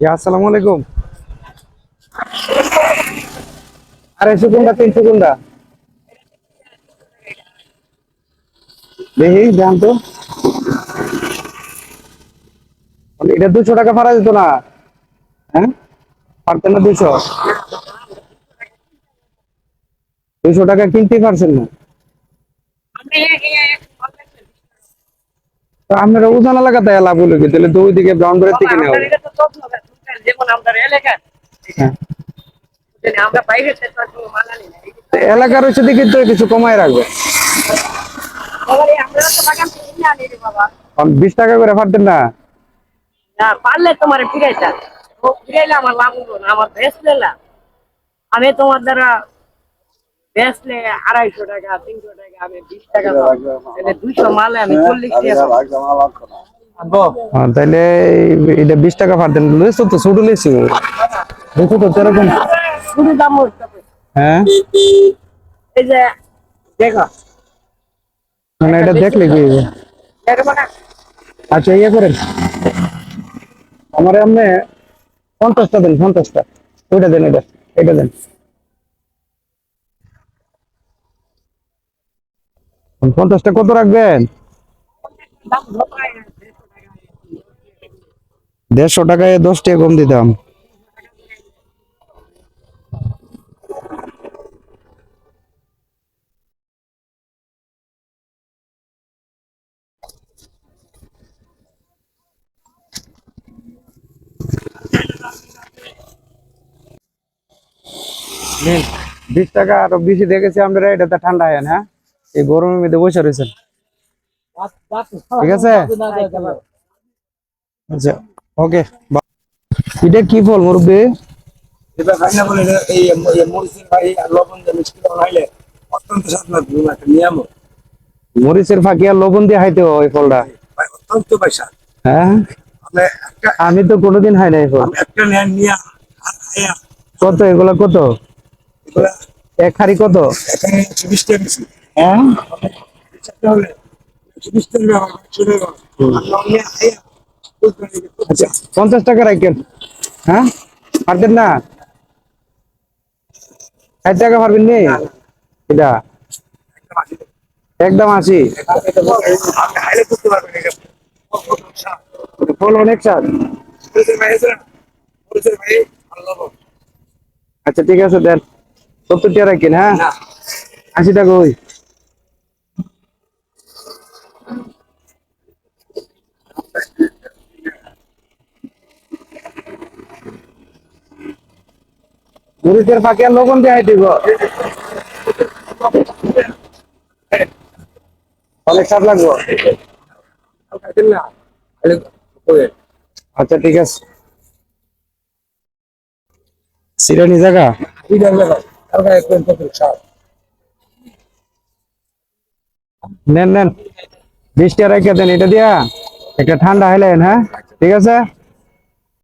আসসালামু আলাইকুম। আড়াইশো কোনটা তিনশো কোনটা দেখি দেন তো। এটা দুশো টাকা ভাড়া যেত না। হ্যাঁ? পারতেন না দুশো। দুশো টাকা কিনতেই পারছেন না। আপনারা উজান এলাকাতে লাভ হলো তাহলে তো ওইদিকে ব্রাউন করে থেকে নেওয়া হ্যাঁ। আমরা বাইরে থেকে কোনো মাল আনি না। এলাকার হচ্ছে দিকে তো কিছু কমায় রাখবে। আমরা বিশ টাকা করে পারতেন না? না, পারলে তোমার ফিরাইলে আমার লাভ হলো না আমার বেচলে লাভ আমি তোমার দ্বারা বেচলে আড়াইশো টাকা তিনশো টাকা আমি বিশ টাকা দুইশো মালে আমি চল্লিশ টাকা। হ্যাঁ, তাইলে এটা বিশ টাকা পারতেন লিখছো তো ছোট লিখছি দেখো তো হচ্ছে। হ্যাঁ? মানে এটা দেখলে কি? আচ্ছা ইয়ে করেন। আমার পঞ্চাশটা দেন পঞ্চাশটা। ওইটা দেন এটা এটা দেন। পঞ্চাশটা কত রাখবেন দাম ধরাই না, দেড়শো টাকা। দেড়শো টাকায় দশ টাকা কম দিতাম। নিন, বিশ টাকা আরও বেশি দেখেছি আমরা এটাতে ঠান্ডা হয় না হ্যাঁ? এই গরমের মধ্যে বসে রয়েছেন। ঠিক আছে? আচ্ছা। ওকে এটা কি ফল মুরব্বী? এটা খাই না বলে এই এই মরিচের ভাই আর লবণ দিয়ে মিক্স করে বানাইলে অত্যন্ত স্বাদ লাগবে একটা নিয়ম মরিচের ফাঁকি আর লবণ দিয়ে খাইতে হয় ওই ফলটা? ভাই অত্যন্ত পয়সা। হ্যাঁ? আমি তো কোনোদিন খাই না এই ফল। একটা নেন নিয়ে কত? এগুলা কত? এক হাড়ি কত? এখানে একশো বিশ। টাকা হ্যাঁ চারটে হলে একশো বিশ টাকা আচ্ছা পঞ্চাশ টাকা রাখেন। হ্যাঁ? পারবেন না? ষাট টাকা পারবেন নি? এটা। একদম স্বাদ। ফল অনেক আছে লবণ আচ্ছা ঠিক আছে, দেন। সত্তর টাকা রাখেন হ্যাঁ? আশি টাকা ওই। মরিচের ফাঁকে আর লবণ দিয়ে দিব অনেক স্বাদ লাগবো? আচ্ছা ঠিক আছে। সিরানি জায়গা নেন নেন। বিশ টাকা রেখে দেন, এটা দিয়া। একটা ঠান্ডা হাইলেন হ্যাঁ? ঠিক আছে?